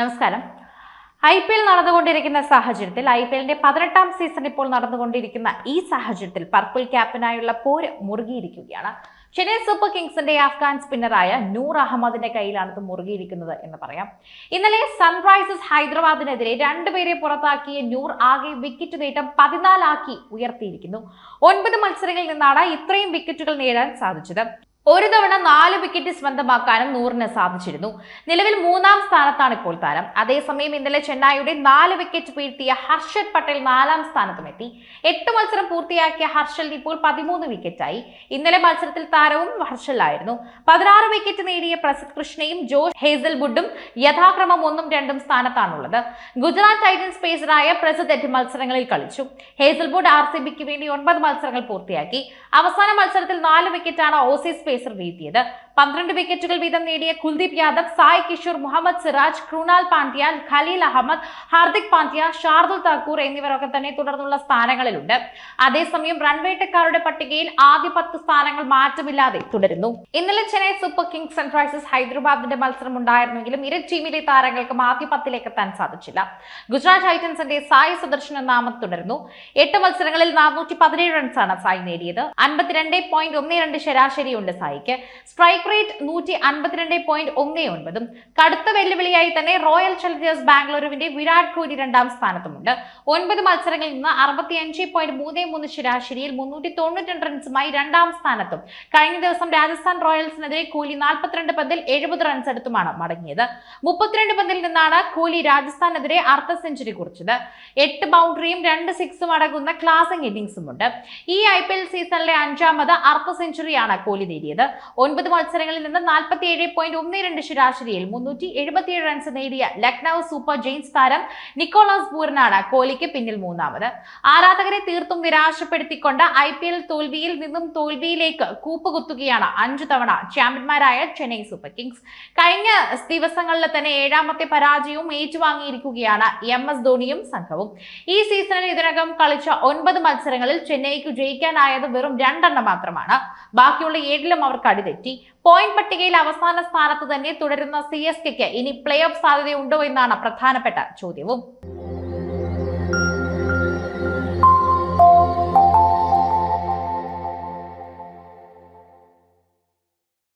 നമസ്കാരം. I P L നടന്നുകൊണ്ടിരിക്കുന്ന സാഹചര്യത്തിൽ ഐ പി എല്ലിന്റെ പതിനെട്ടാം സീസൺ ഇപ്പോൾ നടന്നുകൊണ്ടിരിക്കുന്ന ഈ സാഹചര്യത്തിൽ പർപ്പിൾ ക്യാപ്പിനായുള്ള പോര് മുറുകിയിരിക്കുകയാണ്. ചെന്നൈ സൂപ്പർ കിങ്സിന്റെ അഫ്ഗാൻ സ്പിന്നറായ നൂർ അഹമ്മദിന്റെ കയ്യിലാണ് ഇത് മുറുകിയിരിക്കുന്നത് എന്ന് പറയാം. ഇന്നലെ സൺറൈസേഴ്സ് ഹൈദരാബാദിനെതിരെ രണ്ടുപേരെ പുറത്താക്കിയ നൂർ ആകെ വിക്കറ്റ് നേട്ടം പതിനാലാക്കി ഉയർത്തിയിരിക്കുന്നു. ഒൻപത് മത്സരങ്ങളിൽ നിന്നാണ് ഇത്രയും വിക്കറ്റുകൾ നേടാൻ സാധിച്ചത്. ഒരു തവണ നാല് വിക്കറ്റ് സ്വന്തമാക്കാനും നൂറിന് സാധിച്ചിരുന്നു. നിലവിൽ മൂന്നാം സ്ഥാനത്താണ് ഇപ്പോൾ താരം. അതേസമയം ഇന്നലെ ചെന്നൈയുടെ നാല് വിക്കറ്റ് വീഴ്ത്തിയ ഹർഷദ് പട്ടേൽ നാലാം സ്ഥാനത്തും എത്തി എട്ട് മത്സരം പൂർത്തിയാക്കിയ ഹർഷൽ ഇപ്പോൾ പതിമൂന്ന് വിക്കറ്റായി ഇന്നലെ മത്സരത്തിൽ താരവും ഹർഷലായിരുന്നു പതിനാറ് വിക്കറ്റ് നേടിയ പ്രസിദ് കൃഷ്ണയും ജോഷ് ഹേസൽവുഡും യഥാക്രമം ഒന്നും രണ്ടും സ്ഥാനത്താണുള്ളത്. ഗുജറാത്ത് ടൈറ്റൻസ് പേസറായ പ്രസിദ് എട്ട് മത്സരങ്ങളിൽ കളിച്ചു. ഹേസൽവുഡ് ആർ സി ബിക്ക് വേണ്ടി ഒൻപത് മത്സരങ്ങൾ പൂർത്തിയാക്കി. അവസാന മത്സരത്തിൽ നാല് വിക്കറ്റാണ് ഓസീസ് പേസർ വീഴ്ത്തിയത്. പന്ത്രണ്ട് വിക്കറ്റുകൾ വീതം നേടിയ കുൽദീപ് യാദവ് സായ് കിഷോർ മുഹമ്മദ് സിറാജ് ക്രൂണാൽ പാണ്ഡ്യ ഖലീൽ അഹമ്മദ് ഹാർദിക് പാണ്ഡ്യ ഷാർദുൽ താക്കൂർ എന്നിവരൊക്കെ തന്നെ തുടർന്നുള്ള സ്ഥാനങ്ങളിലുണ്ട്. അതേസമയം റൺവേട്ടക്കാരുടെ പട്ടികയിൽ ആദ്യ പത്ത് സ്ഥാനങ്ങൾ മാറ്റമില്ലാതെ തുടരുന്നു. ഇന്നലെ ചെന്നൈ സൂപ്പർ കിങ്സ് സൺറൈസേഴ്സ് ഹൈദരാബാദിന്റെ മത്സരം ഉണ്ടായിരുന്നെങ്കിലും ഇരു ടീമിലെ താരങ്ങൾക്കും ആദ്യ പത്തിലേക്ക് എത്താൻ സാധിച്ചില്ല. ഗുജറാത്ത് ടൈറ്റൻസിന്റെ സായ് സുദർശൻ നാമം തുടരുന്നു. എട്ട് മത്സരങ്ങളിൽ നാനൂറ്റി പതിനേഴ് റൺസാണ് സായ് നേടിയത്. അൻപത്തിരണ്ട് പോയിന്റ് ഒന്ന് രണ്ട് ശരാശരിയുണ്ട് സായിക്ക് സ്ട്രൈക്ക് റേറ്റ് നൂറ്റി അൻപത്തിരണ്ട് പോയിന്റ് ഒന്ന് ഒൻപതും. കടുത്ത വെല്ലുവിളിയായി തന്നെ റോയൽ ചലഞ്ചേഴ്സ് ബാംഗ്ലൂരുവിന്റെ വിരാട് കോഹ്ലി രണ്ടാം സ്ഥാനത്തുമുണ്ട്. ഒൻപത് മത്സരങ്ങളിൽ നിന്ന് അറുപത്തി അഞ്ച് പോയിന്റ് മൂന്ന് മൂന്ന് ശരാശരിയിൽ മുന്നൂറ്റി തൊണ്ണൂറ്റി റൺസുമായി രണ്ടാം സ്ഥാനത്തും. കഴിഞ്ഞ ദിവസം രാജസ്ഥാൻ റോയൽസിനെതിരെ കോഹ്ലി നാൽപ്പത്തിരണ്ട് പന്തിൽ എഴുപത് റൺസ് എടുത്തുമാണ് മടങ്ങിയത്. മുപ്പത്തിരണ്ട് പന്തിൽ നിന്നാണ് കോഹ്ലി രാജസ്ഥാനെതിരെ അർദ്ധ സെഞ്ചുറി കുറിച്ചത്. എട്ട് ബൗണ്ടറിയും രണ്ട് സിക്സും അടങ്ങുന്ന ക്ലാസിംഗ് ഇന്നിംഗ്സും ഉണ്ട് ഈ ഐ സീസണിലെ അഞ്ചാമത് അർദ്ധ സെഞ്ചുറിയാണ് കോഹ്ലി നേടിയത്. ഒൻപത് മത്സരങ്ങളിൽ നിന്ന് നാൽപ്പത്തി ഏഴ് പോയിന്റ് ഒന്ന് രണ്ട് ശരാശരിയിൽ മുന്നൂറ്റി എഴുപത്തിയേഴ് റൺസ് നേടിയ ലക്നൌ സൂപ്പർ ജെയിൻസ് താരം നിക്കോളാസ് പൂരനാണ് കോഹ്ലിക്ക് പിന്നിൽ മൂന്നാമത്. ആരാധകരെ തീർത്തും നിരാശപ്പെടുത്തിക്കൊണ്ട് ഐ പി എൽ തോൽവിയിൽ നിന്നും തോൽവിയിലേക്ക് കൂപ്പുകുത്തുകയാണ് അഞ്ചു തവണ ചാമ്പ്യന്മാരായ ചെന്നൈ സൂപ്പർ കിങ്സ്. കഴിഞ്ഞ ദിവസങ്ങളിൽ തന്നെ ഏഴാമത്തെ പരാജയവും ഏറ്റുവാങ്ങിയിരിക്കുകയാണ് എം എസ് ധോണിയും സംഘവും. ഈ സീസണിൽ ഇതിനകം കളിച്ച ഒൻപത് മത്സരങ്ങളിൽ ചെന്നൈക്ക് ജയിക്കാനായത് വെറും രണ്ടെണ്ണം മാത്രമാണ്. ബാക്കിയുള്ള ഏഴിലും അവർ കടിതെറ്റി. പോയിന്റ് പട്ടികയിൽ അവസാന സ്ഥാനത്ത് തന്നെ തുടരുന്ന സി എസ് കെക്ക് ഇനി പ്ലേ ഓഫ് സാധ്യതയുണ്ടോ എന്നാണ് പ്രധാനപ്പെട്ട ചോദ്യവും.